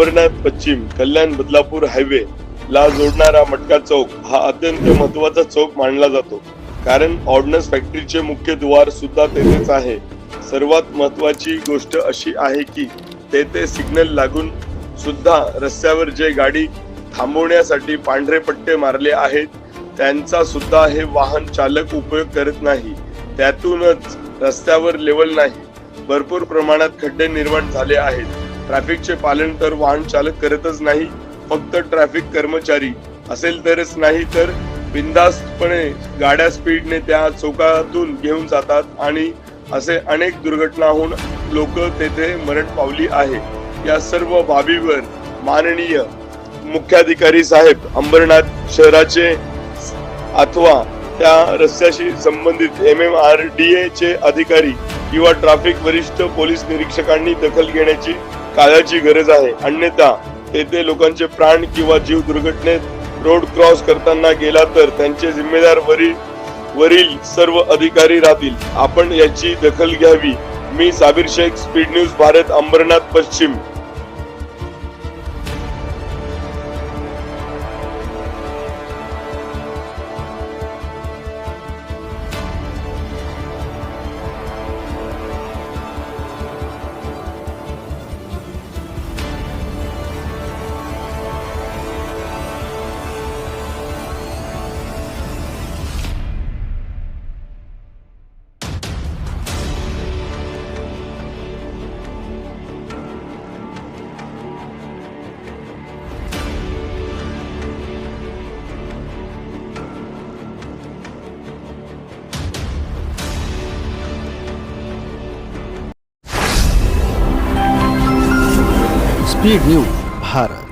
अंबरनाथ पश्चिम कल्याण बदलापूर हायवे ला जोडणारा मटका चौक हा अत्यंत महत्त्वाचा चौक मानला जातो. कारण ऑर्डनन्स फॅक्टरीचे मुख्य द्वार सुद्धा तेथेच आहे. सर्वात महत्वाची गोष्ट अशी आहे की तेथे सिग्नल लागून सुद्धा रस्त्यावर जे गाडी थांबवण्यासाठी पांढरे पट्टे मारले आहेत त्यांचा सुद्धा हे वाहन चालक उपयोग करत नाही. त्यातूनच रस्त्यावर लेवल नाही. भरपूर प्रमाणात खड्डे निर्माण झाले आहेत. ट्रॅफिकचे पालन तर वाहन चालक करतच नाही फक्त ट्रॅफिक कर्मचारी. असेल तरच नाही तर बिनधास्तपणे गाड्या स्पीडने त्या चौकातून घेऊन जातात आणि असे अनेक दुर्घटना होऊन लोक तेथे मरण पावली आहे. या सर्व बाबीवर माननीय मुख्याधिकारी साहेब अंबरनाथ शहराचे अथवा त्या रस्त्याशी संबंधित M M R D A चे अधिकारी किंवा ट्रॅफिक वरिष्ठ पोलीस निरीक्षकांनी दखल घेण्याची काळाची गरज आहे. अन्यथा तेथे लोकांचे प्राण किंवा जीव दुर्घटनेत रोड क्रॉस करताना गेला तर त्यांचे जिम्मेदार वरील वरील सर्व अधिकारी राहतील. आपण याची दखल घ्यावी. मी साबिर शेख स्पीड न्यूज भारत अंबरनाथ पश्चिम. Speed news Bharat